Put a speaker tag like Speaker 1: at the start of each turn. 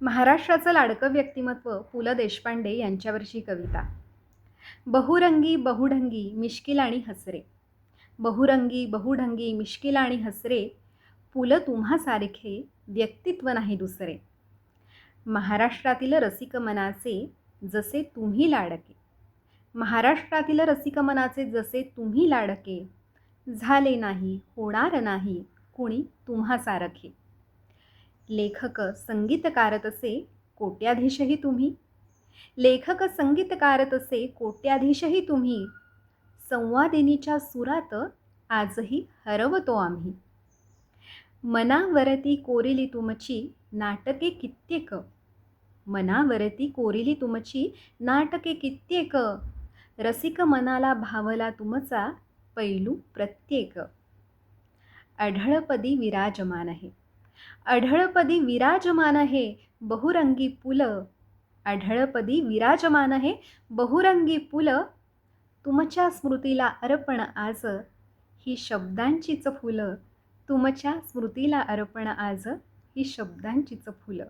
Speaker 1: महाराष्ट्राचं लाडकं व्यक्तिमत्व पु ल देशपांडे यांच्यावरची कविता. बहुरंगी बहुढंगी मिश्किल आणि हसरे. बहुरंगी बहुढंगी मिश्किल आणि हसरे ल तुम्हासारखे व्यक्तित्व नाही दुसरे. महाराष्ट्रातील रसिक मनाचे जसे तुम्ही लाडके. महाराष्ट्रातील रसिक मनाचे जसे तुम्ही लाडके. झाले नाही होणार नाही कुणी तुम्हासारखे. लेखक संगीतकार तसे कोट्याधीशही तुम्ही? लेखक संगीतकार तसे कोट्याधीशही तुम्ही? संवादिनीच्या सुरात आजही हरवतो आम्ही. मनावरती कोरिली तुमची नाटके कित्येक? मनावरती कोरिली तुमची नाटके कित्येक? रसिक मनाला भावला तुमचा पैलू प्रत्येक? अढळपदी विराजमान आहे. अढळपदी विराजमान आहे बहुरंगी पुलं. अढळपदी विराजमान आहे बहुरंगी पुलं. तुमच्या स्मृतीला अर्पण आज. ही शब्दांचीच फुलं. तुमच्या स्मृतीला अर्पण आज. ही शब्दांचीच फुलं.